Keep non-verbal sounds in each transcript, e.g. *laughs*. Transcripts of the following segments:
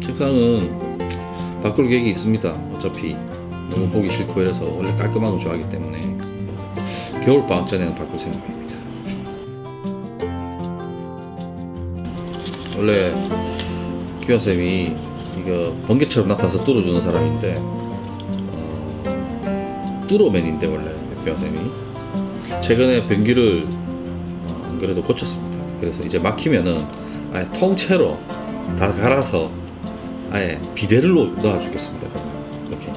책상은 바꿀 계획이 있습니다. 어차피 너무 보기 싫고 이래서 원래 깔끔한 거 좋아하기 때문에 겨울 방학 전에는 바꿀 생각입니다. 원래 기화 쌤이 이거 번개처럼 나타나서 뚫어주는 사람인데 어, 뚫어맨인데 원래 기화 쌤이 최근에 변기를 어, 안 그래도 고쳤습니다. 그래서 이제 막히면은 아예 통째로 다 갈아서 아예 비데를 놓- 넣어주겠습니다. 이렇게.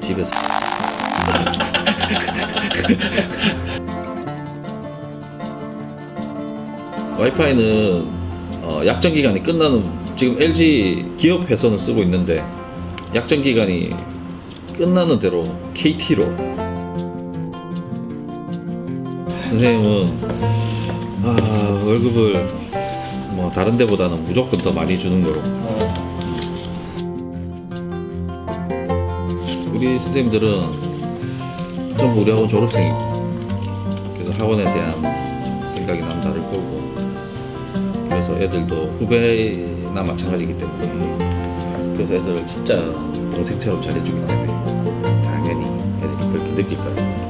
집에서 *laughs* 와이파이는 어, 약정 기간이 끝나는 지금 LG 기업 회선을 쓰고 있는데 약정 기간이 끝나는 대로 KT로 선생님은 아, 월급을 뭐 다른 데보다는 무조건 더 많이 주는 거로. 우리 선생님들은 좀 우리하고 졸업생이고 그래서 학원에 대한 생각이 남다를 거고. 그래서 애들도 후배나 마찬가지이기 때문에 그래서 애들을 진짜 동생처럼 잘해주기 때문에 당연히 애들이 그렇게 느낄 거예요